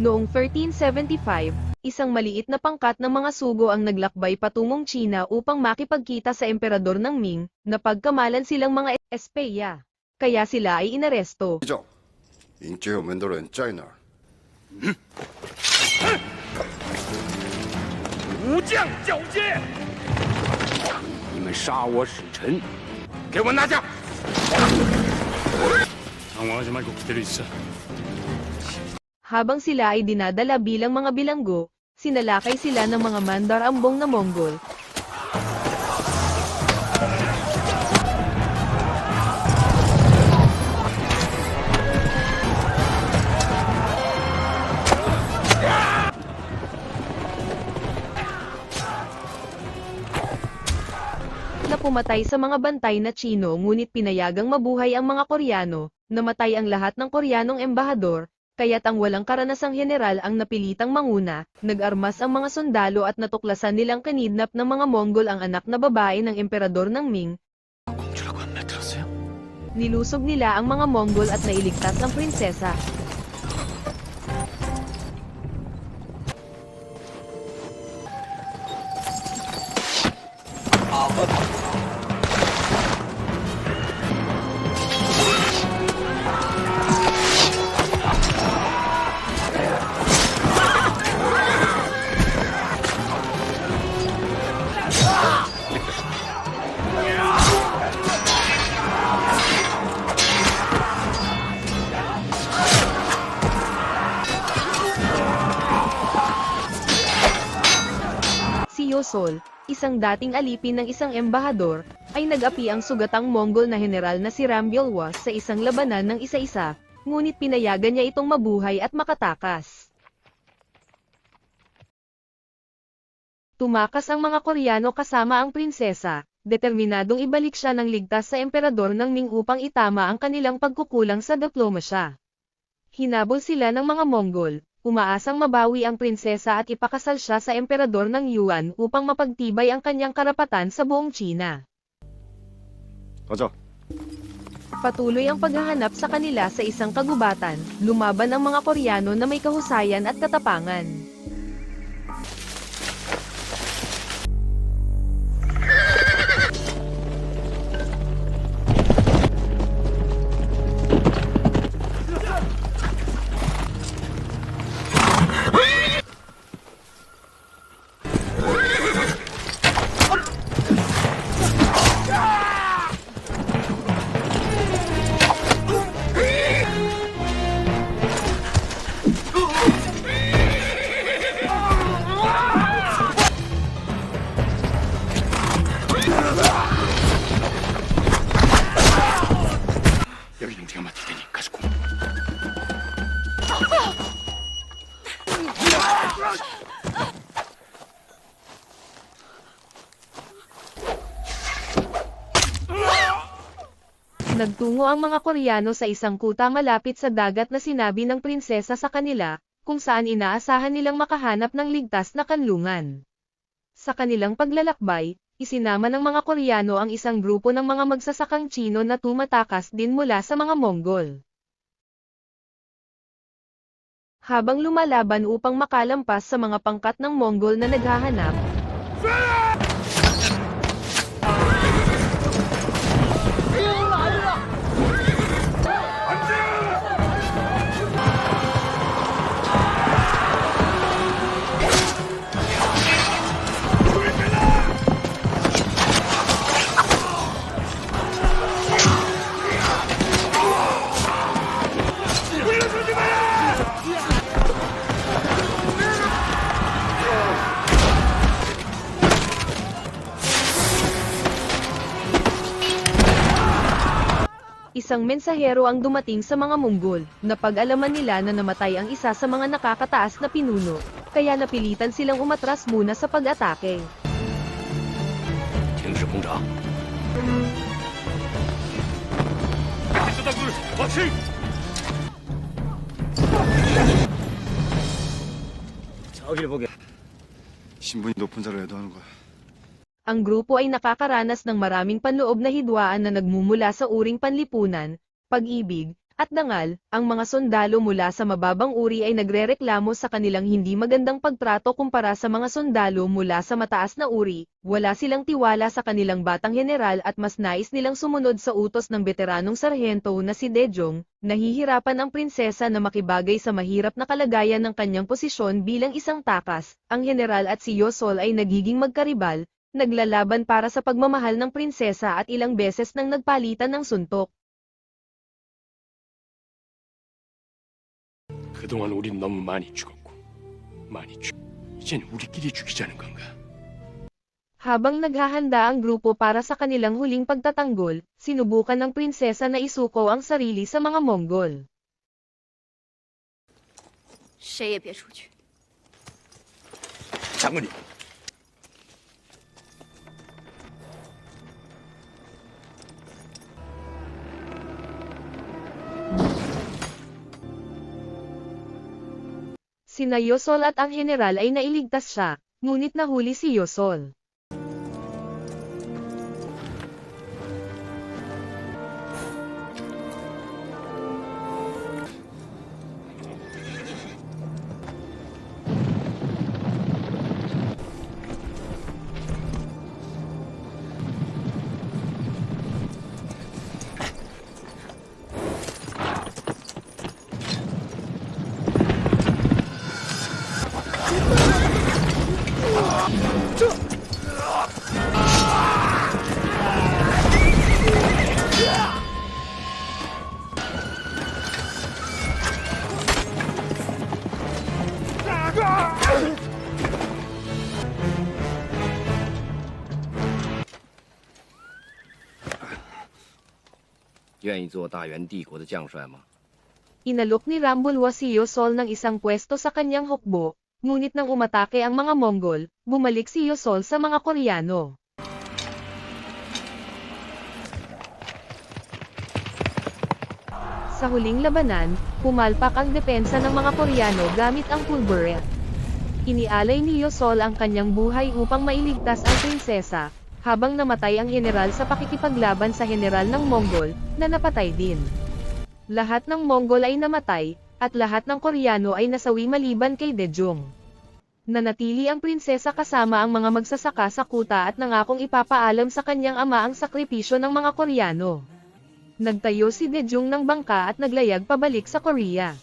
Noong 1375, isang maliit na pangkat ng mga sugo ang naglakbay patungong China upang makipagkita sa emperador ng Ming, na pagkamalan silang mga espeya. Kaya sila ay inaresto. 照，Habang sila ay dinadala bilang mga bilanggo, sinalakay sila ng mga mandar ambong na Mongol. na sa mga bantay na Chino ngunit pinayagang mabuhay ang mga Koreano, namatay ang lahat ng Koreanong embahador, kaya't ang walang karanasang general ang napilitang manguna, nag-armas ang mga sundalo at natuklasan nilang kanidnap ng mga Mongol ang anak na babae ng emperador ng Ming. Nilusog nila ang mga Mongol at nailigtas ang prinsesa. Oh, Si Yosol, isang dating alipin ng isang embahador, ay nag-api ang sugatang Mongol na general na si Rambyolwas sa isang labanan ng isa-isa, ngunit pinayagan niya itong mabuhay at makatakas. Tumakas ang mga Koreano kasama ang prinsesa, determinadong ibalik siya ng ligtas sa emperador ng Ming upang itama ang kanilang pagkukulang sa diplomasya. Hinabol sila ng mga Mongol, umaasang mabawi ang prinsesa at ipakasal siya sa emperador ng Yuan upang mapagtibay ang kanyang karapatan sa buong China. 가자. Patuloy ang paghahanap sa kanila sa isang kagubatan, lumaban ang mga Koreano na may kahusayan at katapangan. Nagtungo ang mga Koreano sa isang kuta malapit sa dagat na sinabi ng prinsesa sa kanila, kung saan inaasahan nilang makahanap ng ligtas na kanlungan. Sa kanilang paglalakbay, isinama ng mga Koreano ang isang grupo ng mga magsasakang Chino na tumatakas din mula sa mga Mongol. Habang lumalaban upang makalampas sa mga pangkat ng Mongol na naghahanap, isang mensahero ang dumating sa mga Mongol, napag-alaman nila na namatay ang isa sa mga nakakataas na pinuno, kaya napilitan silang umatras muna sa pag-atake. 저기를 보게? 신분이 높은 자를 애도하는 거야. Ang grupo ay nakakaranas ng maraming panloob na hidwaan na nagmumula sa uring panlipunan, pag-ibig, at dangal, ang mga sundalo mula sa mababang uri ay nagrereklamo sa kanilang hindi magandang pagtrato kumpara sa mga sundalo mula sa mataas na uri, wala silang tiwala sa kanilang batang general at mas nais nilang sumunod sa utos ng veteranong sarhento na si Dejong, nahihirapan ang prinsesa na makibagay sa mahirap na kalagayan ng kanyang posisyon bilang isang takas, ang general at si Yosol ay nagiging magkaribal, naglalaban para sa pagmamahal ng prinsesa at ilang beses nang nagpalitan ng suntok. 그동안 우린 너무 많이 죽었고 많이 죽. 이젠 우리끼리 죽이자는 건가? Habang naghahanda ang grupo para sa kanilang huling pagtatanggol, sinubukan ng prinsesa na isuko ang sarili sa mga Mongol. 谁也别出去。 장군님. Sina Yosol at ang general ay nailigtas siya, ngunit nahuli si Yosol. Inalok ni Rambulwa si Yosol ng isang pwesto sa kanyang hukbo, ngunit nang umatake ang mga Mongol, bumalik si Yosol sa mga Koreano. Sa huling labanan, pumalpak ang depensa ng mga Koreano gamit ang pulberet. Inialay ni Yosol ang kanyang buhay upang mailigtas ang prinsesa, habang namatay ang general sa pakikipaglaban sa general ng Mongol, na napatay din. Lahat ng Mongol ay namatay, at lahat ng Koreano ay nasawi maliban kay Dejong. Nanatili ang prinsesa kasama ang mga magsasaka sa kuta at nangakong ipapaalam sa kanyang ama ang sakripisyo ng mga Koreano. Nagtayo si Dejong ng bangka at naglayag pabalik sa Korea.